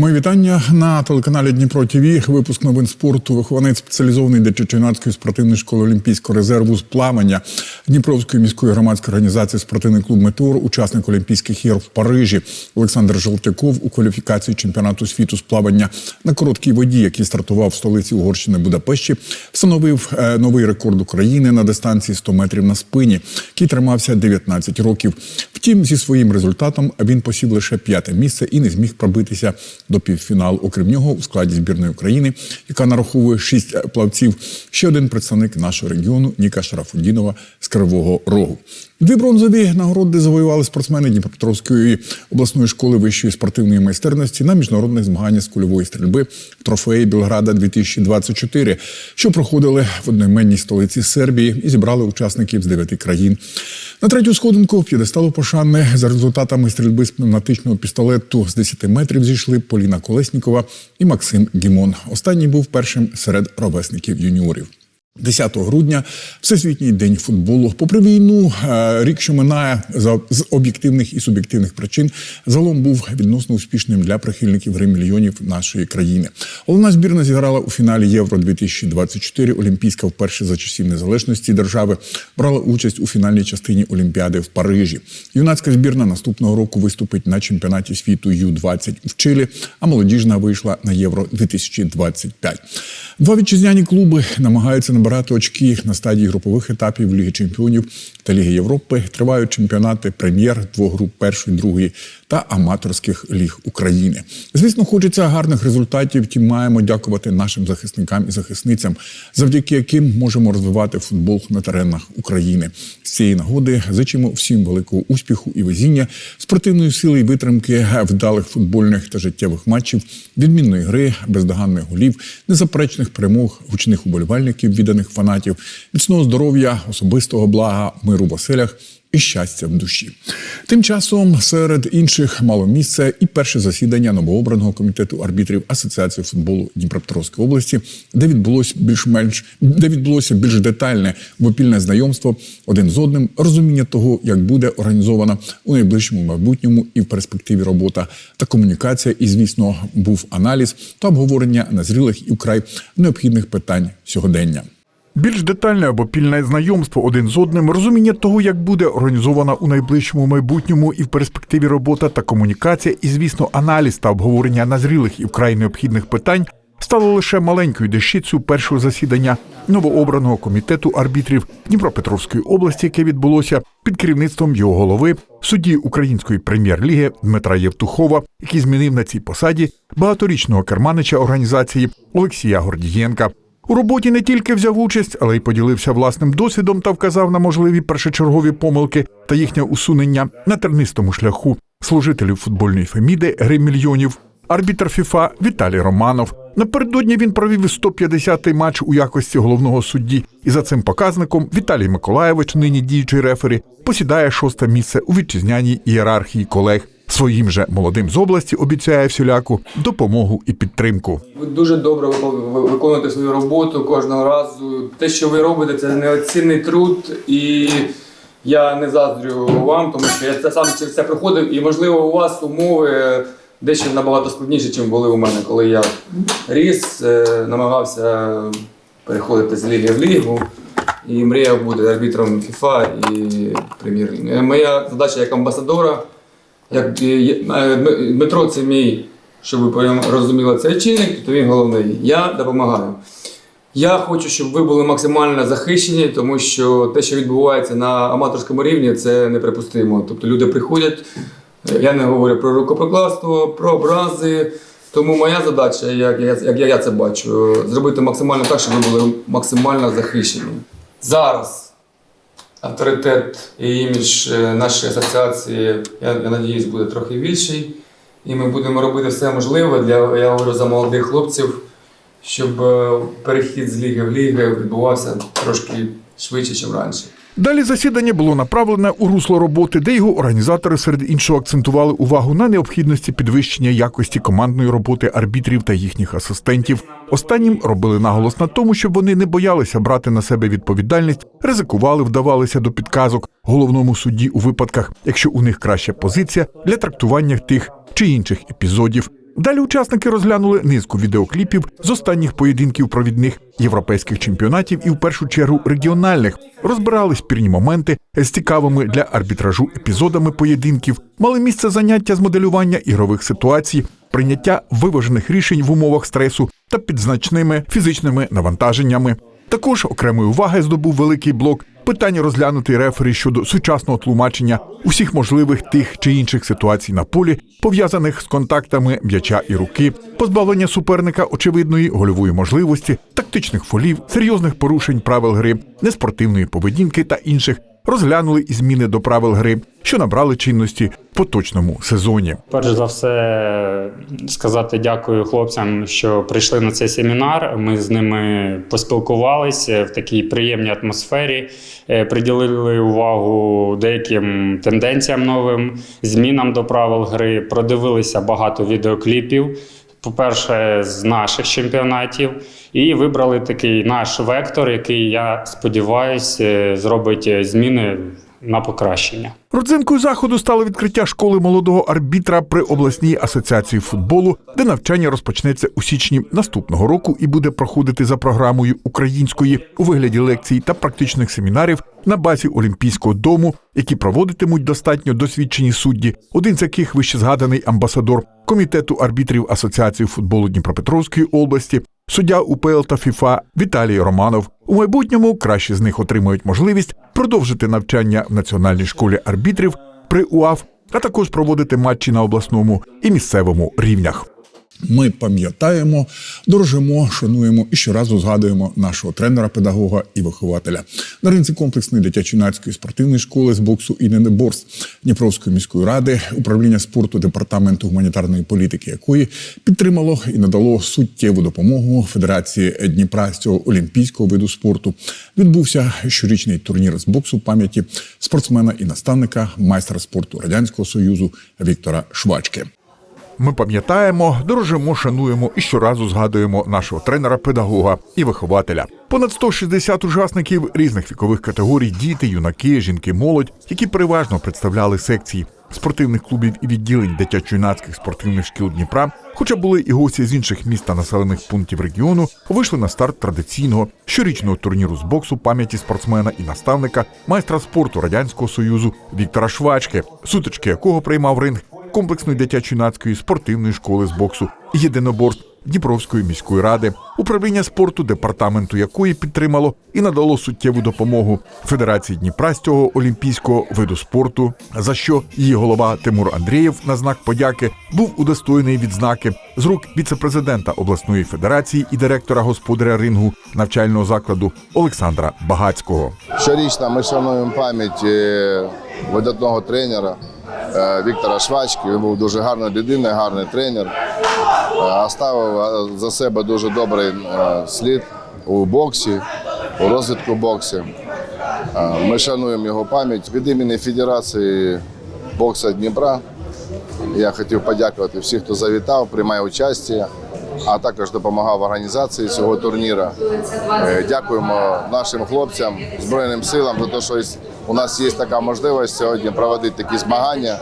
Мої вітання на телеканалі Дніпро ТВ. Випуск новин спорту. Вихованець спеціалізований дитячо-юнацької спортивної школи Олімпійського резерву з плавання Дніпровської міської громадської організації спортивний клуб Метеор, учасник Олімпійських ігор в Парижі. Олександр Жолтяков у кваліфікації чемпіонату світу з плавання на короткій воді, який стартував в столиці Угорщини Будапешті, встановив е, новий рекорд України на дистанції 100 метрів на спині, який тримався 19 років. Втім, зі своїм результатом він посів лише п'яте місце і не зміг пробитися до півфіналу. Окрім нього, у складі збірної України, яка нараховує шість плавців, ще один представник нашого регіону Ніка Шарафудінова з Кривого Рогу. Дві бронзові нагороди завоювали спортсмени Дніпропетровської обласної школи вищої спортивної майстерності на міжнародних змаганнях з кульової стрільби трофеї Білграда 2024, що проходили в одноіменній столиці Сербії і зібрали учасників з дев'яти країн. На третю сходинку п'єдесталу пошани за результатами стрільби з пневматичного пістолету з 10 метрів зійшли Поліна Колеснікова і Максим Гімон. Останній був першим серед ровесників юніорів. 10 грудня всесвітній день футболу. Попри війну, е, рік, що минає з об'єктивних і суб'єктивних причин, загалом був відносно успішним для прихильників гри мільйонів нашої країни. Головна збірна зіграла у фіналі Євро 2024 Олімпійська вперше за часів незалежності держави брала участь у фінальній частині Олімпіади в Парижі. Юнацька збірна наступного року виступить на чемпіонаті світу Ю-20 в Чилі, а молодіжна вийшла на Євро 2025. Два вітчизняні клуби намагаються набирати очки на стадії групових етапів Ліги Чемпіонів та Ліги Європи. Тривають чемпіонати прем'єр двох груп першої, другої та аматорських ліг України. Звісно, хочеться гарних результатів. Втім, маємо дякувати нашим захисникам і захисницям, завдяки яким можемо розвивати футбол на теренах України. З цієї нагоди зичимо всім великого успіху і везіння, спортивної сили і витримки, вдалих футбольних та життєвих матчів, відмінної гри, бездоганних голів, незаперечних перемог, гучних уболівальників, відданих фанатів, міцного здоров'я, особистого блага, миру в оселях і щастя в душі. Тим часом серед інших мало місце і перше засідання новообраного комітету арбітрів Асоціації футболу Дніпропетровської області, де відбулося більш-менш де відбулося більш детальне вопільне знайомство один з одним, розуміння того, як буде організована у найближчому майбутньому і в перспективі робота та комунікація. І звісно, був аналіз та обговорення назрілих і вкрай необхідних питань сьогодення. Більш детальне або пільне знайомство один з одним, розуміння того, як буде організована у найближчому майбутньому і в перспективі робота та комунікація, і звісно, аналіз та обговорення назрілих і вкрай необхідних питань стало лише маленькою дещицею першого засідання новообраного комітету арбітрів Дніпропетровської області, яке відбулося під керівництвом його голови, судді Української прем'єр-ліги Дмитра Євтухова, який змінив на цій посаді багаторічного керманича організації Олексія Гордієнка. У роботі не тільки взяв участь, але й поділився власним досвідом та вказав на можливі першочергові помилки та їхнє усунення на тернистому шляху служителів футбольної феміди гри мільйонів. Арбітр ФІФА Віталій Романов. Напередодні він провів 150-й матч у якості головного судді, і за цим показником Віталій Миколаєвич, нині діючий рефері, посідає шосте місце у вітчизняній ієрархії колег. Своїм же молодим з області обіцяє всіляку допомогу і підтримку. Ви дуже добре викон- ви- виконуєте свою роботу кожного разу. Те, що ви робите, це неоцінний труд, і я не заздрю вам, тому що я це сам через це проходив, і можливо у вас умови дещо набагато складніші, ніж були у мене, коли я ріс, е, намагався переходити з ліги в лігу. І мріяв бути арбітром FIFA і прем'єр-ліги. Моя задача як амбасадора, як е, е, Дм- Дмитро це мій, щоб ви розуміли цей чинник, то він головний. Я допомагаю. Я хочу, щоб ви були максимально захищені, тому що те, що відбувається на аматорському рівні, це неприпустимо. Тобто люди приходять, е, я не говорю про рукоприкладство, про образи. Тому моя задача, як, я- як я це бачу, зробити максимально так, щоб ви були максимально захищені. Зараз авторитет і імідж е, нашої асоціації, я, я надіюсь, буде трохи більший. І ми будемо робити все можливе для я говорю за молодих хлопців, щоб е, перехід з ліги в ліги відбувався трошки швидше, ніж раніше. Далі засідання було направлене у русло роботи, де його організатори серед іншого акцентували увагу на необхідності підвищення якості командної роботи арбітрів та їхніх асистентів. Останнім робили наголос на тому, щоб вони не боялися брати на себе відповідальність, ризикували, вдавалися до підказок головному судді у випадках, якщо у них краща позиція для трактування тих чи інших епізодів. Далі учасники розглянули низку відеокліпів з останніх поєдинків провідних європейських чемпіонатів і в першу чергу регіональних. Розбирали спірні моменти з цікавими для арбітражу епізодами поєдинків, мали місце заняття з моделювання ігрових ситуацій, прийняття виважених рішень в умовах стресу та під значними фізичними навантаженнями. Також окремої уваги здобув великий блок питання розглянути рефері щодо сучасного тлумачення усіх можливих тих чи інших ситуацій на полі, пов'язаних з контактами м'яча і руки, позбавлення суперника очевидної гольової можливості, тактичних фолів, серйозних порушень правил гри, неспортивної поведінки та інших. Розглянули і зміни до правил гри, що набрали чинності в поточному сезоні. Перш за все, сказати дякую хлопцям, що прийшли на цей семінар. Ми з ними поспілкувалися в такій приємній атмосфері, е, приділили увагу деяким тенденціям новим, змінам до правил гри, продивилися багато відеокліпів. По-перше, з наших чемпіонатів, і вибрали такий наш вектор, який я сподіваюся зробить зміни на покращення. Родзинкою заходу стало відкриття школи молодого арбітра при обласній асоціації футболу, де навчання розпочнеться у січні наступного року і буде проходити за програмою української у вигляді лекцій та практичних семінарів на базі Олімпійського дому, які проводитимуть достатньо досвідчені судді, один з яких вище згаданий амбасадор комітету арбітрів Асоціації футболу Дніпропетровської області, суддя УПЛ та ФІФА Віталій Романов. У майбутньому кращі з них отримають можливість продовжити навчання в національній школі арбітрів при УАФ, а також проводити матчі на обласному і місцевому рівнях. Ми пам'ятаємо, дорожимо, шануємо і щоразу згадуємо нашого тренера, педагога і вихователя. На ринці комплексної дитячо-юнацької спортивної школи з боксу і ненеборств Дніпровської міської ради, управління спорту департаменту гуманітарної політики, якої підтримало і надало суттєву допомогу Федерації Дніпра з цього олімпійського виду спорту. Відбувся щорічний турнір з боксу пам'яті спортсмена і наставника майстра спорту радянського союзу Віктора Швачки. Ми пам'ятаємо, дорожимо, шануємо і щоразу згадуємо нашого тренера, педагога і вихователя. Понад 160 учасників різних вікових категорій: діти, юнаки, жінки, молодь, які переважно представляли секції спортивних клубів і відділень дитячо-юнацьких спортивних шкіл Дніпра, хоча були і гості з інших міст та населених пунктів регіону, вийшли на старт традиційного щорічного турніру з боксу пам'яті спортсмена і наставника, майстра спорту радянського союзу Віктора Швачки, сутички якого приймав ринг комплексної дитячо-юнацької спортивної школи з боксу єдиноборств Дніпровської міської ради, управління спорту, департаменту якої підтримало і надало суттєву допомогу Федерації Дніпра з цього олімпійського виду спорту, за що її голова Тимур Андрієв на знак подяки був удостоєний відзнаки з рук віце-президента обласної федерації і директора господаря рингу навчального закладу Олександра Багацького. Щорічно ми шануємо пам'ять е, видатного тренера Віктора Швачки. Він був дуже гарний людина, гарний тренер. Е, Оставив е, за себе дуже добрий е, слід у боксі, у розвитку боксу. Е, Ми шануємо його пам'ять від імені Федерації бокса Дніпра. Я хотів подякувати всім, хто завітав, приймає участь, а також допомагав організації цього турніру. Е, Дякуємо нашим хлопцям, Збройним силам за те, що у нас є така можливість сьогодні проводити такі змагання,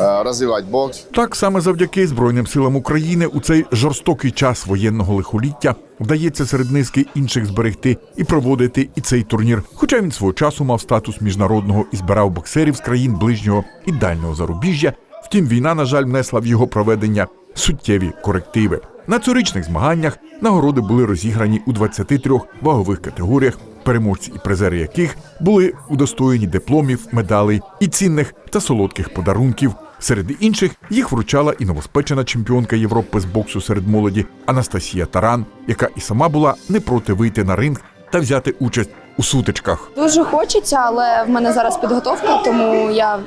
е, розвивати бокс. Так саме завдяки Збройним силам України у цей жорстокий час воєнного лихоліття вдається серед низки інших зберегти і проводити і цей турнір. Хоча він свого часу мав статус міжнародного і збирав боксерів з країн ближнього і дальнього зарубіжжя. Втім, війна, на жаль, внесла в його проведення суттєві корективи. На цьогорічних змаганнях нагороди були розіграні у 23 вагових категоріях, переможці і призери яких були удостоєні дипломів, медалей і цінних та солодких подарунків. Серед інших їх вручала і новоспечена чемпіонка Європи з боксу серед молоді Анастасія Таран, яка і сама була не проти вийти на ринг та взяти участь у сутичках. Дуже хочеться, але в мене зараз підготовка, тому я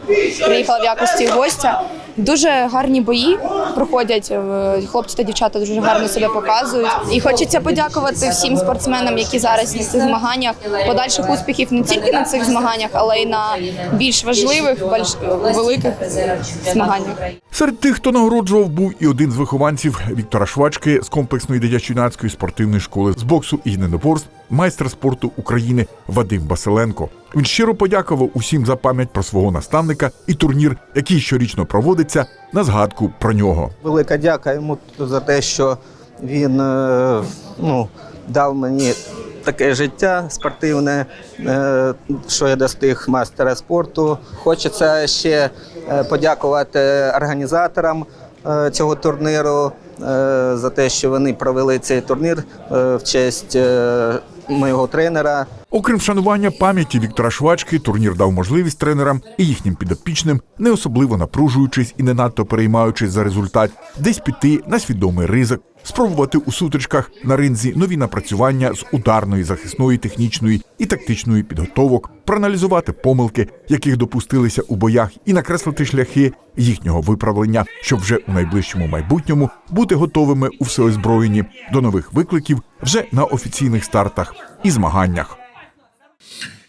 приїхала в якості гостя. Дуже гарні бої проходять. е, Хлопці та дівчата дуже гарно себе показують. І хочеться подякувати всім спортсменам, які зараз на цих змаганнях. Подальших успіхів не тільки на цих змаганнях, але й на більш важливих, більш великих змаганнях. Серед тих, хто нагороджував, був і один з вихованців Віктора Швачки з комплексної дитячо-юнацької спортивної школи з боксу і єдиноборств майстер спорту України Вадим Василенко. Він щиро подякував усім за пам'ять про свого наставника і турнір, який щорічно проводиться на згадку про нього. Велика дяка йому за те, що він е, ну, дав мені таке життя спортивне, е, що я достиг мастера спорту. Хочеться ще е, подякувати організаторам цього турніру за те, що вони провели цей турнір в честь моєго тренера. Окрім вшанування пам'яті Віктора Швачки, турнір дав можливість тренерам і їхнім підопічним, не особливо напружуючись і не надто переймаючись за результат, десь піти на свідомий ризик, спробувати у сутичках на ринзі нові напрацювання з ударної, захисної, технічної і тактичної підготовок, проаналізувати помилки, яких допустилися у боях, і накреслити шляхи їхнього виправлення, щоб вже у найближчому майбутньому бути готовими у всеозброєнні до нових викликів вже на офіційних стартах і змаганнях.